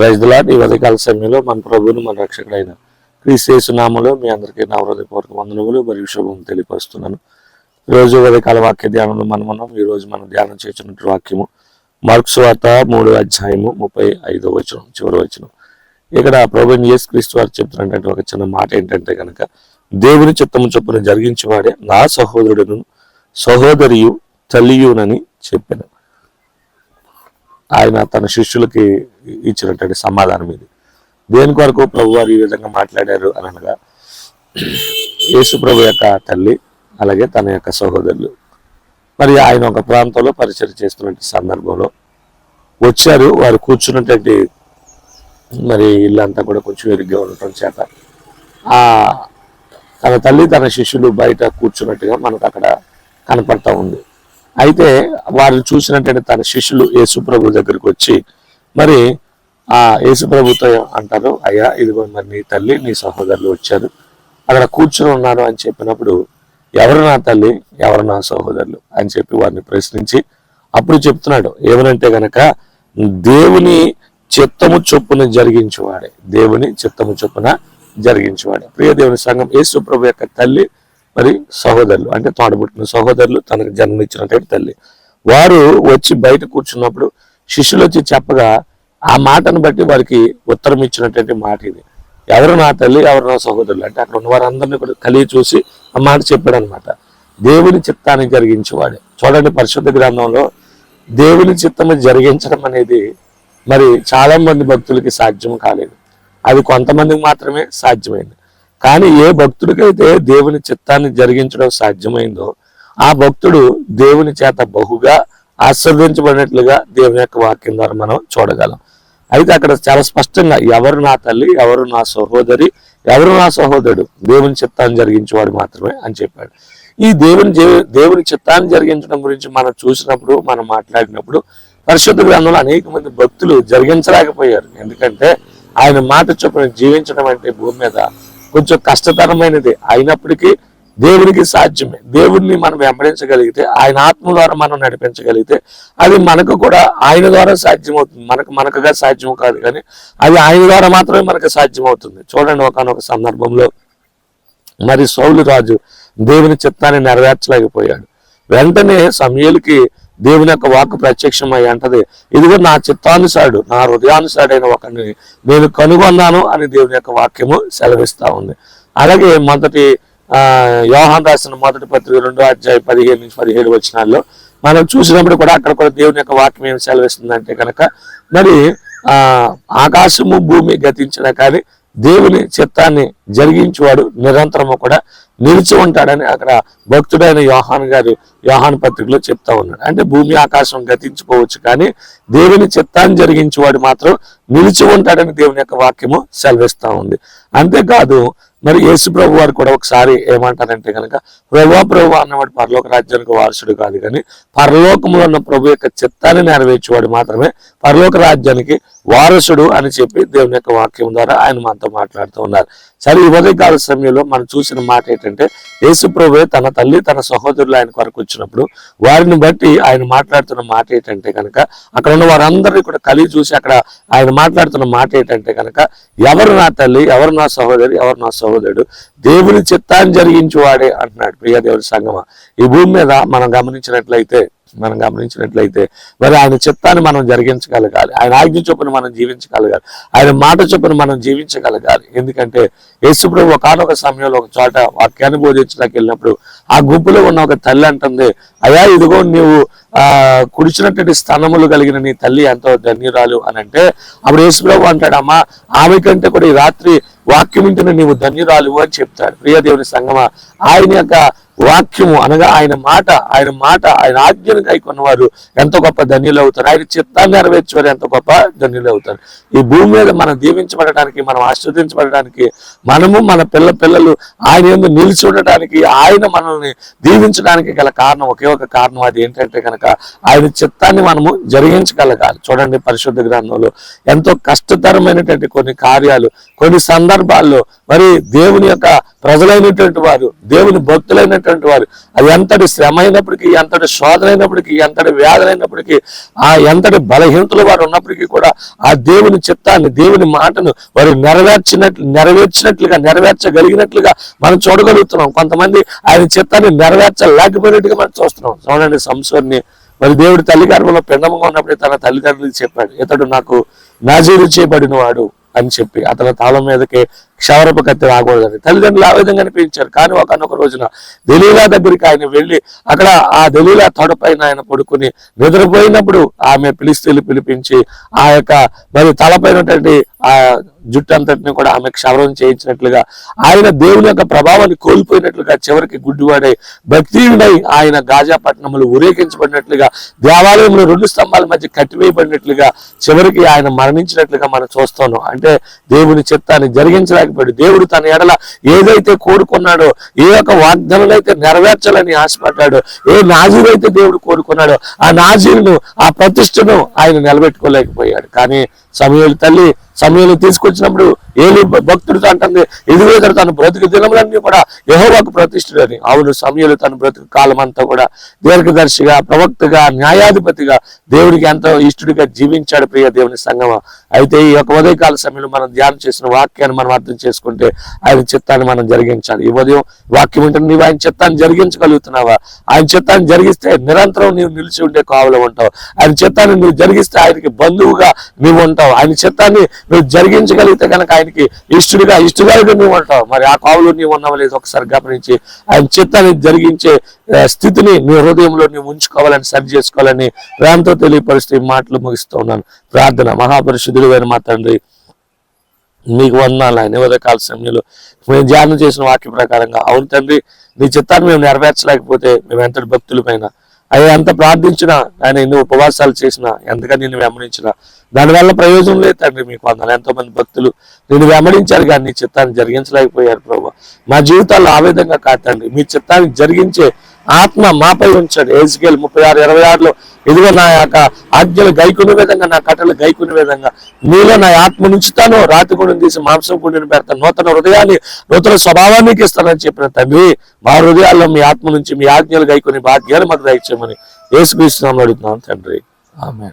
రైతులాట్ ఈ ఉదయకాల సమయంలో మన ప్రభువును మన రక్షకుడైన క్రీస్తు నామలో మీ అందరికీ నా హృదయపూర్వక వందనములు మరియు శుభం తెలియపరుస్తున్నాను. ఈరోజు ఉదయకాల వాక్య ధ్యానంలో మనం మనం ఈ రోజు మనం ధ్యానం చేసినట్టు వాక్యము మార్క్స్ వార్త మూడో అధ్యాయము ముప్పై ఐదో వచనం చివరి వచనం. ఇక్కడ ప్రభు యేసు క్రీస్తు వారు చెప్తున్నటువంటి ఒక చిన్న మాట ఏంటంటే కనుక దేవుని చిత్తము చొప్పున జరిగించేవాడే నా సహోదరుడును సహోదరియు తల్లియునని చెప్పాను. ఆయన తన శిష్యులకి ఇచ్చినటువంటి సమాధానం ఇది. దేని కొరకు ప్రభు వారు ఈ విధంగా మాట్లాడారు అని అనగా యేసు ప్రభు యొక్క తల్లి అలాగే తన యొక్క సహోదరులు. మరి ఆయన ఒక ప్రాంతంలో పరిచయం చేస్తున్న సందర్భంలో వచ్చారు. వారు కూర్చున్నటువంటి మరి ఇల్లంతా కూడా కొంచెం ఎరుగ్గా ఉండటం చేత ఆ తన తల్లి తన శిష్యులు బయట కూర్చున్నట్టుగా మనకు అక్కడ కనపడతా ఉంది. అయితే వారిని చూసినట్టయితే తన శిష్యులు యేసుప్రభు దగ్గరికి వచ్చి మరి ఆ యేసుప్రభుతో అంటారు? అయ్యా ఇదిగో మరి నీ తల్లి నీ సహోదరులు వచ్చారు. అక్కడ కూర్చుని ఉన్నారు అని చెప్పినప్పుడు ఎవరు నా తల్లి? ఎవరు నా సహోదరులు? అని చెప్పి వారిని ప్రశ్నించి అప్పుడు చెప్తున్నాడు ఏమనంటే గనక దేవుని చిత్తము చొప్పున జరిగించువాడే. దేవుని చిత్తము చొప్పున జరిగించేవాడే. ప్రియ దేవుని సంఘం యేసుప్రభు యొక్క తల్లి మరి సహోదరులు అంటే తోడబుట్టిన సహోదరులు తనకు జన్మనిచ్చినటువంటి తల్లి. వారు వచ్చి బయట కూర్చున్నప్పుడు శిష్యులు వచ్చి చెప్పగా ఆ మాటను బట్టి వారికి ఉత్తరం ఇచ్చినటువంటి మాట ఇది. ఎవరు నా తల్లి ఎవరు నా సహోదరులు? అంటే అక్కడ ఉన్న వారందరినీ కూడా కలిగి చూసి ఆ మాట చెప్పాడు అనమాట దేవుని చిత్తాన్ని జరిగించేవాడే. చూడండి పరిశుద్ధ గ్రంథంలో దేవుని చిత్తము జరిగించడం అనేది మరి చాలా మంది భక్తులకి సాధ్యం కాలేదు. అది కొంతమందికి మాత్రమే సాధ్యమైంది. కానీ ఏ భక్తుడికైతే దేవుని చిత్తాన్ని జరిగించడం సాధ్యమైందో ఆ భక్తుడు దేవుని చేత బహుగా ఆస్వాదించబడినట్లుగా దేవుని యొక్క వాక్యం ద్వారా మనం చూడగలం. అయితే అక్కడ చాలా స్పష్టంగా ఎవరు నా తల్లి ఎవరు నా సహోదరి ఎవరు నా సహోదరుడు దేవుని చిత్తాన్ని జరిగించేవాడు మాత్రమే అని చెప్పాడు. ఈ దేవుని దేవుని చిత్తాన్ని జరిగించడం గురించి మనం చూసినప్పుడు మనం మాట్లాడినప్పుడు పరిశుద్ధ గ్రంథంలో అనేక మంది భక్తులు జరిగించలేకపోయారు. ఎందుకంటే ఆయన మాట చొప్పున జీవించడం అంటే భూమి మీద కొంచెం కష్టతరమైనది. అయినప్పటికీ దేవునికి సాధ్యమే. దేవుడిని మనం వెంబడించగలిగితే ఆయన ఆత్మ ద్వారా మనం నడిపించగలిగితే అది మనకు కూడా ఆయన ద్వారా సాధ్యమవుతుంది. మనకు మనకుగా సాధ్యం కాదు కానీ అది ఆయన ద్వారా మాత్రమే మనకు సాధ్యమవుతుంది. చూడండి ఒకనొక సందర్భంలో మరి సౌలు రాజు దేవుని చిత్తాన్ని నెరవేర్చలేకపోయాడు. వెంటనే సమయలకి దేవుని యొక్క వాక్ ప్రత్యక్షమై అంటది. ఇదిగో నా చిత్తానుసారుడు నా హృదయానుసారుడైన ఒకరిని నేను కనుగొన్నాను అని దేవుని యొక్క వాక్యము సెలవిస్తా ఉంది. అలాగే మొదటి ఆ యోహాన్ రాసిన మొదటి పత్రిక రెండో అధ్యాయ పదిహేను నుంచి పదిహేడు వచ్చినాల్లో మనం చూసినప్పుడు కూడా అక్కడ కూడా దేవుని యొక్క వాక్యం ఏం సెలవిస్తుందంటే కనుక మరి ఆ ఆకాశము భూమి గతించిన కానీ దేవుని చిత్తాన్ని జరిగించేవాడు నిరంతరము కూడా నిలిచి ఉంటాడని అక్కడ భక్తుడైన యోహాన్ గారు యోహాన్ పత్రికలో చెప్తా ఉన్నాడు. అంటే భూమి ఆకాశం గతించిపోవచ్చు కానీ దేవుని చిత్తాన్ని జరిగించేవాడు మాత్రం నిలిచి ఉంటాడని దేవుని యొక్క వాక్యము సెలవిస్తా ఉంది. అంతేకాదు మరి యేసు ప్రభు వారు కూడా ఒకసారి ఏమంటారంటే కనుక ప్రభు ప్రభు అన్నవాడు పరలోక రాజ్యానికి వారసుడు కాదు కానీ పరలోకంలో ఉన్న ప్రభు యొక్క చిత్తాన్ని నెరవేర్చేవాడు మాత్రమే పరలోక రాజ్యానికి వారసుడు అని చెప్పి దేవుని యొక్క వాక్యం ద్వారా ఆయన మనతో మాట్లాడుతూ ఉన్నారు. సరే ఈ ఉదయకాల సమయంలో మనం చూసిన మాట ఏంటంటే యేసు ప్రభు తన తల్లి తన సహోదరులు ఆయన కొరకు వచ్చినప్పుడు వారిని బట్టి ఆయన మాట్లాడుతున్న మాట ఏంటంటే కనుక అక్కడ ఉన్న వారందరినీ కూడా కలిగి చూసి అక్కడ ఆయన మాట్లాడుతున్న మాట ఏంటంటే కనుక ఎవరు నా తల్లి ఎవరు నా సహోదరి ఎవరు నా సహోదరుడు దేవుని చిత్తాన్ని జరిగించువాడే అంటున్నాడు ప్రియదేవుడి సంగమ. ఈ భూమి మీద మనం గమనించినట్లయితే మనం గమనించినట్లయితే మరి ఆయన చిత్తాన్ని మనం జరిగించగలగాలి. ఆయన ఆజ్ఞ చొప్పున మనం జీవించగలగాలి. ఆయన మాట చొప్పున మనం జీవించగలగాలి. ఎందుకంటే యేసుప్రభు ఒకనొక సమయంలో ఒక చోట వాక్యాన్ని బోధించడానికి వెళ్ళినప్పుడు ఆ గుంపులో ఉన్న ఒక తల్లి అంటుంది అయ్యా ఇదిగో నీవు ఆ కుడిచినటువంటి స్థానములు కలిగిన నీ తల్లి ఎంతో ధన్యురాలు అని అంటే అప్పుడు యేసుప్రభు అంటాడమ్మా ఆమె కంటే కూడా ఈ రాత్రి వాక్యం వింటున్న నీవు ధన్యురాలు అని చెప్తాడు. ప్రియదేవుని సంగమ ఆయన యొక్క వాక్యము అనగా ఆయన మాట ఆయన మాట ఆయన ఆజ్ఞను కైకొన్నవారు ఎంతో గొప్ప ధన్యులు అవుతారు. ఆయన చిత్తాన్ని నెరవేర్చేవారు ఎంత గొప్ప ధన్యులు అవుతారు. ఈ భూమి మీద మనం దీవించబడటానికి మనం ఆస్వాదించబడటానికి మనము మన పిల్ల పిల్లలు ఆయన ఎందు నిలిచి ఉండటానికి ఆయన మనల్ని దీవించడానికి గల కారణం ఒకే ఒక కారణం. అది ఏంటంటే కనుక ఆయన చిత్తాన్ని మనము జరిగించగలగాలి. చూడండి పరిశుద్ధ గ్రంథంలో ఎంతో కష్టతరమైనటువంటి కొన్ని కార్యాలు కొన్ని సందర్భాల్లో మరి దేవుని యొక్క ప్రజలైనటువంటి వారు దేవుని భక్తులైనటువంటి ఉన్నటువంటి వారు. అది ఎంతటి శ్రమ అయినప్పటికీ ఎంతటి శోధన అయినప్పటికీ ఎంతటి వ్యాధులు అయినప్పటికీ ఆ ఎంతటి బలహీనతలు వారు ఉన్నప్పటికీ కూడా ఆ దేవుని చిత్తాన్ని దేవుని మాటను వారు నెరవేర్చినట్లు నెరవేర్చినట్లుగా నెరవేర్చగలిగినట్లుగా మనం చూడగలుగుతున్నాం. కొంతమంది ఆయన చిత్తాన్ని నెరవేర్చలేకపోయినట్టుగా మనం చూస్తున్నాం. చూడండి సంసోర్ని. మరి దేవుడు తల్లి గర్భంలో పిండముగా ఉన్నప్పుడు తన తల్లిదండ్రులకు చెప్పాడు ఇతడు నాకు నాజీరు చేయబడిన వాడు అని చెప్పి అతని తాళం మీదకి క్షవరపు కత్తి రాకూడదని. తల్లిదండ్రులు ఆ విధంగా అనిపించారు కానీ ఒకనొక రోజున దలీలా దగ్గరికి ఆయన వెళ్ళి అక్కడ ఆ దలీలా తొడపైన ఆయన పడుకుని నిద్రపోయినప్పుడు ఆమె పిలిస్తీలు పిలిపించి ఆ యొక్క మరి తలపైనటువంటి ఆ జుట్టు అంతటిని కూడా ఆమె క్షవరం చేయించినట్లుగా ఆయన దేవుని యొక్క ప్రభావాన్ని కోల్పోయినట్లుగా చివరికి గుడ్డివాడై భక్తియుడై ఆయన గాజా పట్టణములు ఊరేగించబడినట్లుగా దేవాలయంలో రెండు స్తంభాల మధ్య కట్టివేయబడినట్లుగా చివరికి ఆయన మరణించినట్లుగా మనం చూస్తాను అంటే దేవుని చిత్తాన్ని జరిగించలేకపోయాడు. దేవుడు తన ఎడల ఏదైతే కోరుకున్నాడో ఏ యొక్క వాగ్దానాలు అయితే నెరవేర్చాలని ఆశపడ్డాడు ఏ నాజీలు అయితే దేవుడు కోరుకున్నాడో ఆ నాజీలను ఆ ప్రతిష్టను ఆయన నిలబెట్టుకోలేకపోయాడు. కానీ సమయాలు తల్లి సమయంలో తీసుకొచ్చినప్పుడు ఏలి భక్తుడితో అంటుంది ఇదిగో తన బ్రతుకు దినములన్నీ కూడా యహోవాకు ప్రతిష్ఠుడని. అవును సమయంలో తన బ్రతుకు కాలం అంతా కూడా దీర్ఘదర్శిగా ప్రవక్తగా న్యాయాధిపతిగా దేవుడికి ఎంతో ఇష్టడిగా జీవించాడు ప్రియ దేవుని సంగమ. అయితే ఈ యొక్క ఉదయకాల సమయంలో మనం ధ్యానం చేసిన వాక్యాన్ని మనం అర్థం చేసుకుంటే ఆయన చిత్తాన్ని మనం జరిగించాలి. ఈ ఉదయం వాక్యం ఏంటంటే నీవు ఆయన చిత్తాన్ని జరిగించగలుగుతున్నావా? ఆయన చిత్తాన్ని జరిగిస్తే నిరంతరం నీవు నిలిచి ఉండే కావలో ఉంటావు. ఆయన చిత్తాన్ని నువ్వు జరిగిస్తే ఆయనకి బంధువుగా నీవు ఉంటావు. ఆయన చిత్తాన్ని నువ్వు జరిగించగలిగితే కనుక ఆయనకి ఇష్టడిగా ఇష్టగా నువ్వు ఉంటావు. మరి ఆ కావులు నీవు ఉన్నావు లేదు ఒకసారి గమనించి ఆయన చిత్తాన్ని జరిగించే స్థితిని నీ హృదయంలో నీవు ఉంచుకోవాలని సరి చేసుకోవాలని ప్రేమతో తెలియపరుస్తూ ఈ మాటలు ముగిస్తూ ఉన్నాను. ప్రార్థన. మహాపరిశుద్ధుడు మా తండ్రి నీకు వందనాలు ఆయన. ఉదయకాల సమయంలో మేము ధ్యానం చేసిన వాక్య ప్రకారంగా అవును తండ్రి నీ చిత్తాన్ని మేము నెరవేర్చలేకపోతే మేము ఎంతటి భక్తులపైన అవి ఎంత ప్రార్థించినా ఆయన ఎన్ని ఉపవాసాలు చేసినా ఎంతగా నిన్ను వెంబడించినా దానివల్ల ప్రయోజనం లేదు తండ్రి మీకు వందలు. ఎంతో మంది భక్తులు నిన్ను వెంబడించారు కానీ నీ చిత్తాన్ని జరిగించలేకపోయారు ప్రభు. మా జీవితాల్లో ఆ విధంగా కాదండి మీ చిత్తాన్ని జరిగించే ఆత్మ మాపై ఉంచాడు. ఏజ్కేల్ ముప్పై ఆరు ఇరవై ఆరులో ఇదిగో నా యొక్క ఆజ్ఞలు గైకునే విధంగా నా కట్టలు గైకునే విధంగా. నీలో నా ఆత్మ నుంచుతాను రాతి గుండెని తీసి మాంసం గుండెని పెడతాను. నూతన హృదయాన్ని నూతన స్వభావానికి ఇస్తానని చెప్పిన తండ్రి మా హృదయాల్లో మీ ఆత్మ నుంచి మీ ఆజ్ఞలు గైకునే బాధ్యాలు మాకు దయచేయమని యేసుక్రీస్తు నామములో అడుగుతున్నాను తండ్రి. ఆమె